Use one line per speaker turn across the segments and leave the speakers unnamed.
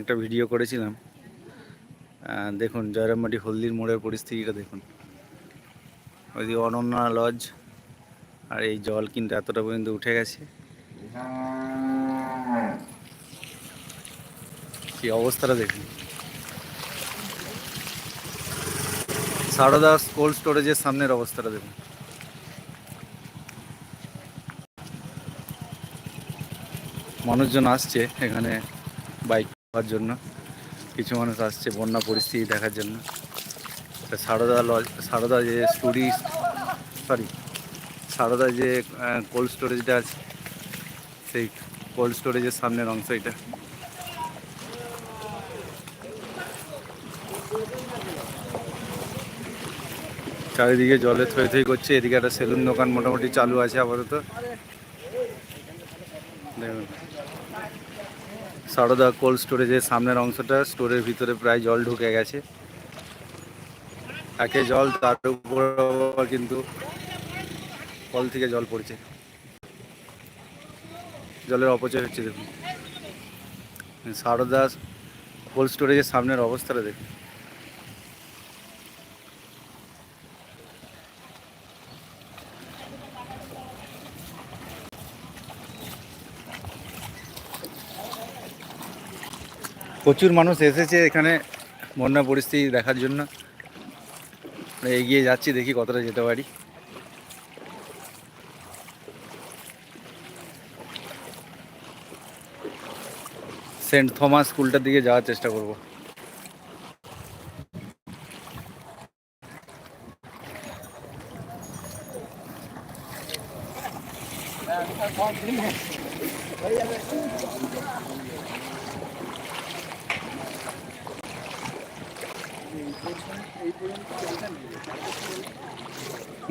একটা ভিডিও করেছিলাম। দেখুন, জয়রামবাটি হলদির মোড়ের পরিস্থিতিটা দেখুন। ওইদিকে অনন্যা লজ আর এই জল কিন্তু এতটা পর্যন্ত উঠে গেছে। কি অবস্থাটা দেখুন। সারদা কোল্ড স্টোরেজের সামনের অবস্থাটা দেখুন। মানুষজন আসছে এখানে বাইক করার জন্য। কিছু মানুষ আসছে বন্যা পরিস্থিতি দেখার জন্য। সারদা লজ, সারদা যে স্টুডি সরি, সারদা যে কোল্ড স্টোরেজটা আছে, সেই কোল্ড স্টোরেজের সামনের অংশ এটা। চারিদিকে জলে থই থই করছে, এদিকে একটা সেলুন দোকান মোটামুটি চালু আছে আপাতত। দেখুন। সারদা কোল্ড স্টোরেজের সামনের অংশটা স্টোরের ভিতরে প্রায় জল ঢুকে গেছে। একে জল তার উপর কিন্তু কল থেকে জল পড়ছে। জলের অপচয় হচ্ছে দেখুন। সারদা কোল্ড স্টোরেজের সামনের অবস্থাটা দেখুন। প্রচুর মানুষ এসেছে এখানে বন্যা পরিস্থিতি দেখার জন্য। এগিয়ে যাচ্ছি, দেখি কতটা যেতে পারি। সেন্ট থমাস স্কুলটার দিকে যাওয়ার চেষ্টা করব।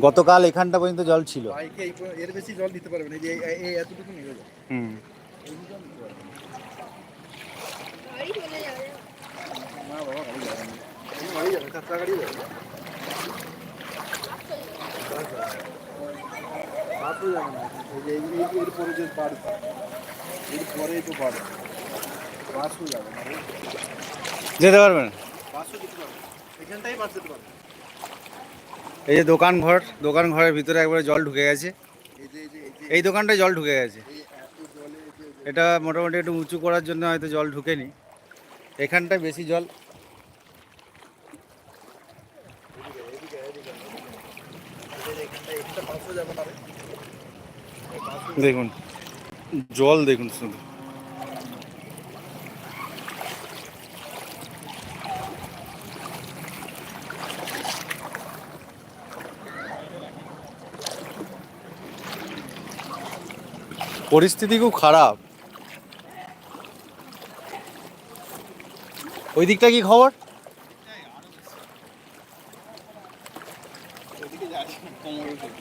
গতকাল এখানটা পর্যন্ত জল ছিল।
এর বেশি জল দিতে পারবে না যে এতটুকু নিয়ে যাবে।
হুম।
যে বাড়ি তো বাড়ি বাসও
যেতে পারবেন?
বাসও যেতে পারবে এখানটাই বাস যেতে পারবে
এই যে দোকান ঘর দোকান ঘরের ভিতরে একবারে জল ঢুকে গেছে।
এই
দোকানটায় জল ঢুকে গেছে। এটা মোটামুটি একটু উঁচু করার জন্য হয়তো জল ঢুকেনি। এখানটায় বেশি জল। দেখুন জল দেখুন শুধু। পরিস্থিতি খুব খারাপ। ওই দিকটা কি খবর
যাচ্ছে কোমর উঠে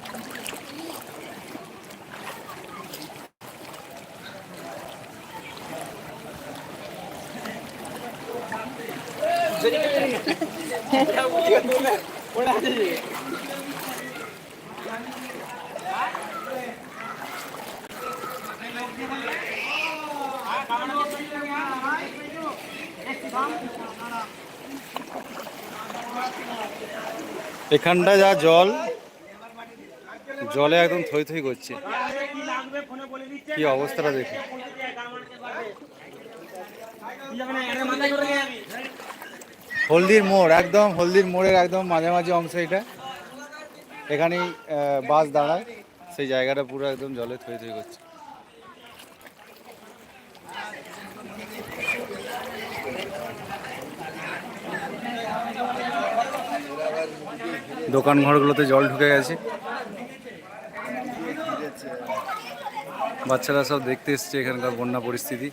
এখানটা যা জল, জলে একদম থই থই করছে। কি অবস্থাটা দেখুন। হলদির মোড়, একদম হলদির মোড়ের একদম মাঝামাঝি অংশ এটা। এখানেই বাস দাঁড়ায়। সেই জায়গাটা পুরো একদম জলে থই থই করছে। দোকান ঘরগুলোতে জল ঢুকে গেছে। বাচ্চারা সব দেখতে এসছে এখানকার বন্যা পরিস্থিতি।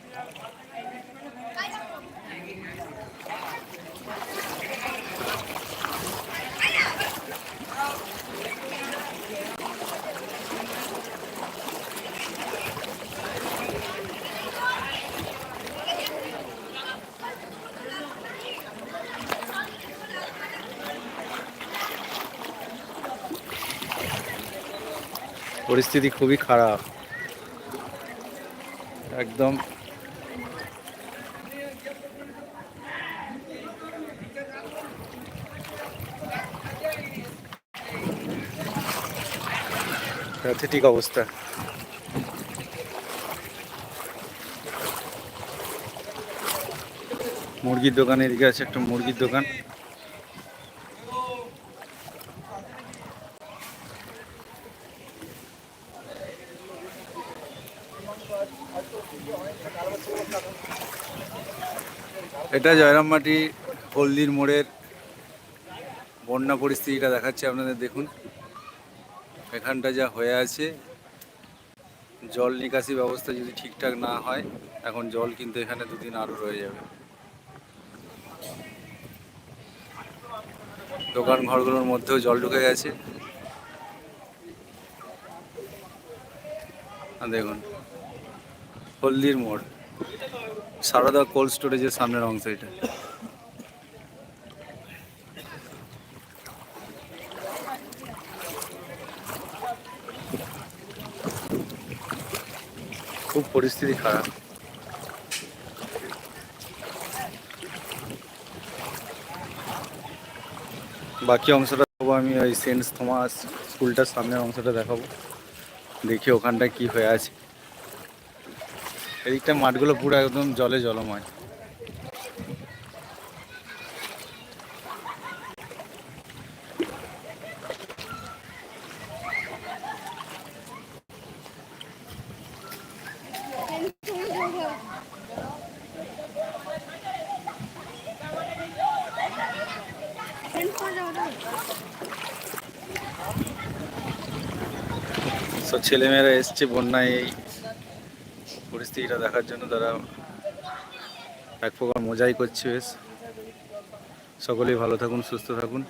পরিস্থিতি খুবই খারাপ। একদম। ঠিক অবস্থা। মুরগির দোকান এদিকে আছে একটা মুরগির দোকান। এটা জয়রামবাটি হলদির মোড়ের বন্যা পরিস্থিতিটা দেখাচ্ছে, আপনাদের দেখুন। এখানটা যা হয়ে আছে, জল নিকাশি ব্যবস্থা যদি ঠিকঠাক না হয়, এখন জল কিন্তু এখানে দুদিন আরও রয়ে যাবে। দোকান ঘরগুলোর মধ্যেও জল ঢুকে গেছে। দেখুন হলদির মোড়। সারদা কোল্ড স্টোরেজের সামনের অংশ এটা। খুব পরিস্থিতি খারাপ। বাকি অংশটা দেখাবো, আমি ওই সেন্ট থমাস স্কুলটার সামনের অংশটা দেখাবো। দেখি ওখানটায় কি হয়ে আছে। এদিকটা মাঠগুলো পুরো একদম জলে জলময়। ছেলেমেয়েরা এসছে বন্যায় এই পরিস্থিতিটা দেখার জন্য তারা এক প্রকার মজাই করছে বেশ। সকলেই ভালো থাকুন সুস্থ থাকুন।